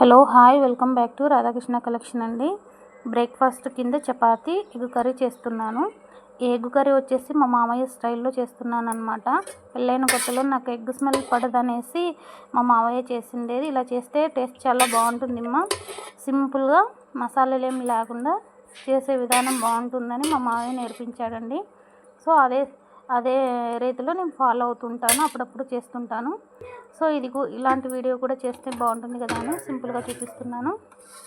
Hello hi welcome back to Radhakrishna collection అండి. Breakfast కింద chapati egg curry చేస్తున్నాను. ఈ ఎగ్ కర్రీ వచ్చేసి మా మామయ్య స్టైల్లో చేస్తున్నాను అనమాట పెళ్ళైన కొత్తలో నాకు ఎగ్ స్మెల్ పడదనేసి మా మామయ్య చేసిండేది. ఇలా చేస్తే టేస్ట్ చాలా బాగుంటుంది అమ్మ సింపుల్గా మసాలాలు ఏమి లేకుండా చేసే విధానం బాగుంటుందని మా మామయ్య నేర్పించాడండి. సో అదే అదే రీతిలో నేను ఫాలో అవుతుంటాను అప్పుడప్పుడు చేస్తుంటాను. సో ఇది ఇలాంటి వీడియో కూడా చేస్తే బాగుంటుంది కదా అని సింపుల్గా చూపిస్తున్నాను.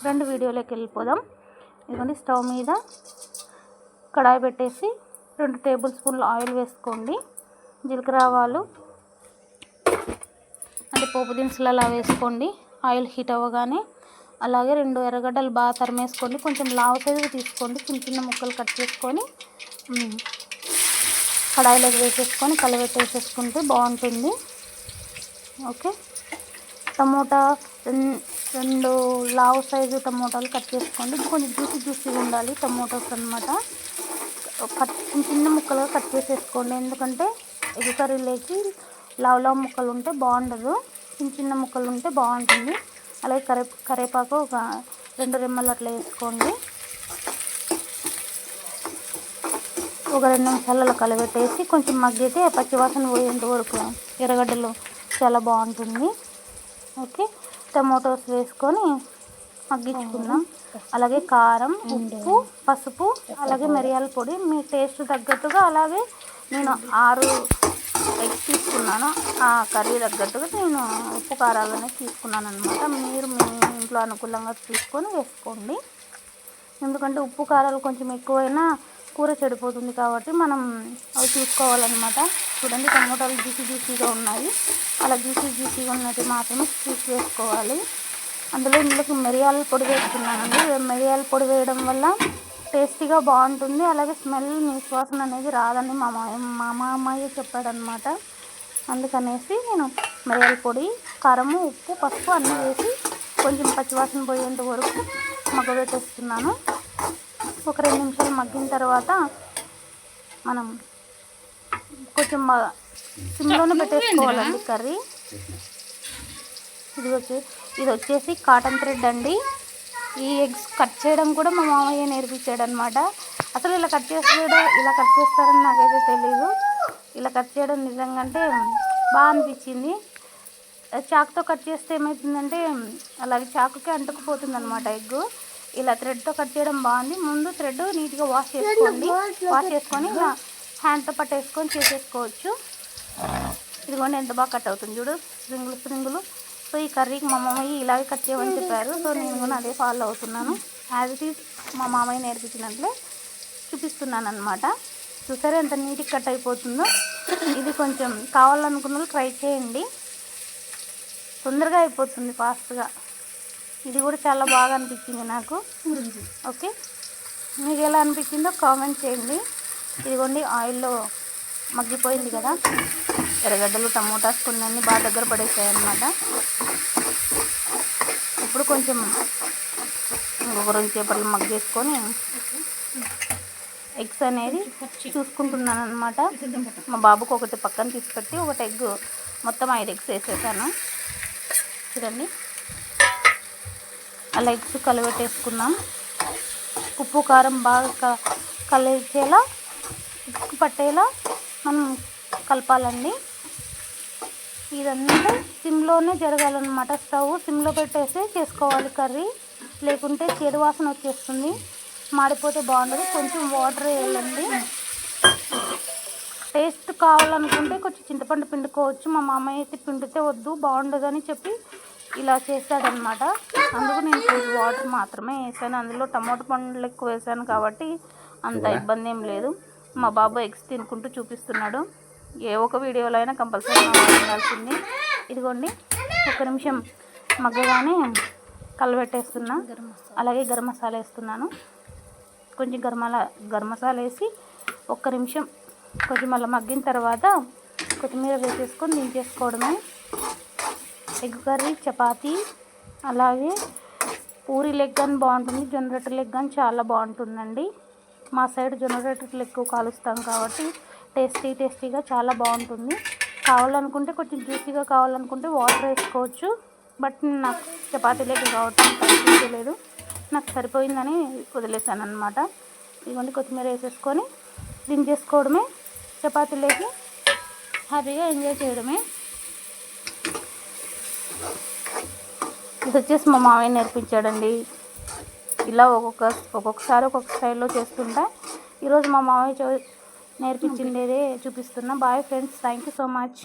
రెండు వీడియోలోకి వెళ్ళిపోదాం. ఇదిగోండి స్టవ్ మీద కడాయి పెట్టేసి రెండు టేబుల్ స్పూన్లు ఆయిల్ వేసుకోండి. జీలకర్ర ఆవాలు అంటే పోపు దినుసులు అలా వేసుకోండి. ఆయిల్ హీట్ అవ్వగానే అలాగే రెండు ఎర్రగడ్డలు బాగా తరిమేసుకోండి. కొంచెం లావు సైజు తీసుకోండి. చిన్న చిన్న ముక్కలు కట్ చేసుకొని కడాయిలోకి వేసేసుకొని కలబెట్టేసేసుకుంటే బాగుంటుంది. ఓకే? టమోటా రెండు లావు సైజు టమోటాలు కట్ చేసుకోండి. కొంచెం జ్యూసీ జ్యూసీగా ఉండాలి టమోటాస్ అనమాట కట్ చిన్న చిన్న ముక్కలుగా కట్ చేసేసుకోండి. ఎందుకంటే ఎగ్ కర్రీలోకి లావు లావు ముక్కలు ఉంటే బాగుండదు. చిన్న చిన్న ముక్కలు ఉంటే బాగుంటుంది. అలాగే కరే కరేపాకు ఒక రెండు రెమ్మలు అట్లా వేసుకోండి. ఒక రెండు నిమిషాలలో కలబెట్టేసి కొంచెం మగ్గితే పచ్చివాసన పోయేంత వరకు ఎర్రగడ్డలు చాలా బాగుంటుంది. ఓకే టమోటోస్ వేసుకొని మగ్గించుకుందాం. అలాగే కారం ఉప్పు పసుపు అలాగే మిరియాల పొడి. మీ టేస్ట్ తగ్గట్టుగా అలాగే నేను ఆరు ఎగ్స్ తీసుకున్నాను. ఆ కర్రీ తగ్గట్టుగా నేను ఉప్పు కారాలనే తీసుకున్నాను అనమాట మీరు మీ ఇంట్లో అనుకూలంగా తీసుకొని వేసుకోండి. ఎందుకంటే ఉప్పు కారాలు కొంచెం ఎక్కువైనా కూర చెడిపోతుంది కాబట్టి మనం అవి చూసుకోవాలన్నమాట. చూడండి టమోటాలు జ్యూసీ జ్యూసీగా ఉన్నాయి. అలా జ్యూసీ జ్యూసీగా ఉన్నట్టు మాత్రమే చూసి వేసుకోవాలి. అందులో ఇందులోకి మిరియాల పొడి వేస్తున్నానండి. మిరియాల పొడి వేయడం వల్ల టేస్టీగా బాగుంటుంది. అలాగే స్మెల్ నిశ్వాసన అనేది రాదని మా మా మామయ్య చెప్పాడనమాట అందుకనేసి నేను మిరియాల పొడి కారము ఉప్పు పసుపు అన్నీ వేసి కొంచెం పచ్చివాసన పోయేంత వరకు మగ్గబెట్టేస్తున్నాను. ఒక రెండు నిమిషాలు మగ్గిన తర్వాత మనం కొంచెం సిమ్లోనే పెట్టేసుకోవాలండి కర్రీ. ఇది వచ్చి ఇది వచ్చేసి కాటన్ థ్రెడ్ అండి. ఈ ఎగ్స్ కట్ చేయడం కూడా మా మామయ్య నేర్పించాడు అనమాట అసలు ఇలా కట్ చేసేయడం ఇలా కట్ చేస్తారని నాకైతే తెలియదు ఇలా కట్ చేయడం నిజంగా అంటే బాగా అనిపించింది. చాకుతో కట్ చేస్తే ఏమవుతుందంటే అలాగే చాకుకి అంటుకుపోతుంది అనమాట ఎగ్ ఇలా థ్రెడ్తో కట్ చేయడం బాగుంది. ముందు థ్రెడ్ నీట్గా వాష్ చేసుకోండి. వాష్ చేసుకొని ఇలా హ్యాండ్తో పట్టేసుకొని చేసేసుకోవచ్చు. ఇదిగోండి ఎంత బాగా కట్ అవుతుంది చూడు. స్ప్రింగులు స్ప్రింగులు. సో ఈ కర్రీకి మా మామయ్య ఇలాగే కట్ చేయమని చెప్పారు. సో నేను కూడా అదే ఫాలో అవుతున్నాను. యాజ్ ఇట్ ఈజ్ మా మామయ్య నేర్పించినట్లే చూపిస్తున్నాను అనమాట చూసారా ఎంత నీట్గా కట్ అయిపోతుందో? ఇది కొంచెం కావాలనుకున్న వాళ్ళు ట్రై చేయండి. తొందరగా అయిపోతుంది ఫాస్ట్గా ఇది కూడా చాలా బాగా అనిపించింది నాకు. ఓకే? మీకు ఎలా అనిపించిందో కామెంట్ చేయండి. ఇదిగోండి ఆయిల్లో మగ్గిపోయింది కదా. ఎర్రగడ్డలు టమోటాస్ కొన్ని అన్నీ బాగా దగ్గర పడేసాయి అన్నమాట ఇప్పుడు కొంచెం ఇంకొక రెండు చేపలు మగ్గేసుకొని ఎగ్స్ అనేది చూసుకుంటున్నాను అనమాట మా బాబుకు ఒకటి పక్కన తీసుపెట్టి ఒకటి ఎగ్ మొత్తం ఐదు ఎగ్స్ వేసేసాను. చూడండి. ఆ ఎగ్స్ కలబెట్టేసుకున్నాం ఉప్పు కారం బాగా కలిసేలా ఉప్పు పట్టేలా మనం కలపాలండి. ఇదంతా సిమ్లోనే జరగాలన్నమాట. స్టవ్ సిమ్లో పెట్టేసి చేసుకోవాలి కర్రీ. లేకుంటే చెడు వాసన వచ్చేస్తుంది. మాడిపోతే బాగుండదు. కొంచెం వాటర్ వేయాలండి. టేస్ట్ కావాలనుకుంటే కొంచెం చింతపండు పిండుకోవచ్చు. మా మామయ్య అయితే పిండితే వద్దు బాగుండదని చెప్పి ఇలా చేశాడనమాట అందుకు నేను కొంచెం వాటర్ మాత్రమే వేసాను. అందులో టమాటో పండ్లు ఎక్కువ వేసాను కాబట్టి అంత ఇబ్బంది ఏం లేదు. మా బాబు ఎగ్స్ తినుకుంటూ చూపిస్తున్నాడు. ఏ ఒక వీడియోలో అయినా కంపల్సరీ ఉండాల్సింది. ఇదిగోండి ఒక నిమిషం మగ్గగానే కలబెట్టేస్తున్నా. అలాగే గరం మసాలా వేస్తున్నాను. కొంచెం గరమల గరం మసాలా వేసి ఒక్క నిమిషం కొంచెం అలా మగ్గిన తర్వాత కొత్తిమీర వేసేసుకొని దించేసుకోవడమే. ఎగ్ కర్రీ చపాతీ అలాగే పూరి లెగ్ అని బాగుంటుంది. జనరేటర్ లెగ్ అని చాలా బాగుంటుందండి. మా సైడ్ జనరేటర్లు ఎక్కువ కాలుస్తాం కాబట్టి టేస్టీ టేస్టీగా చాలా బాగుంటుంది. కావాలనుకుంటే కొంచెం జ్యూసీగా కావాలనుకుంటే వాటర్ వేసుకోవచ్చు. బట్ నాకు చపాతీలోకి కాబట్టి కనిపించలేదు నాకు సరిపోయిందని వదిలేసాను అనమాట ఇవన్నీ కొత్తిమీర వేసేసుకొని దించేసుకోవడమే చపాతీలోకి హ్యాపీగా ఎంజాయ్ చేయడమే. ఇది వచ్చేసి మా మామయ్య నేర్పించాడండి. ఇలా ఒక్కొక్క ఒక్కొక్కసారి ఒక్కొక్క స్టైల్లో చేస్తుంటా ఈరోజు మా మామయ్య చో నేర్పించిండేదే చూపిస్తున్నా. Bye friends thank you so much.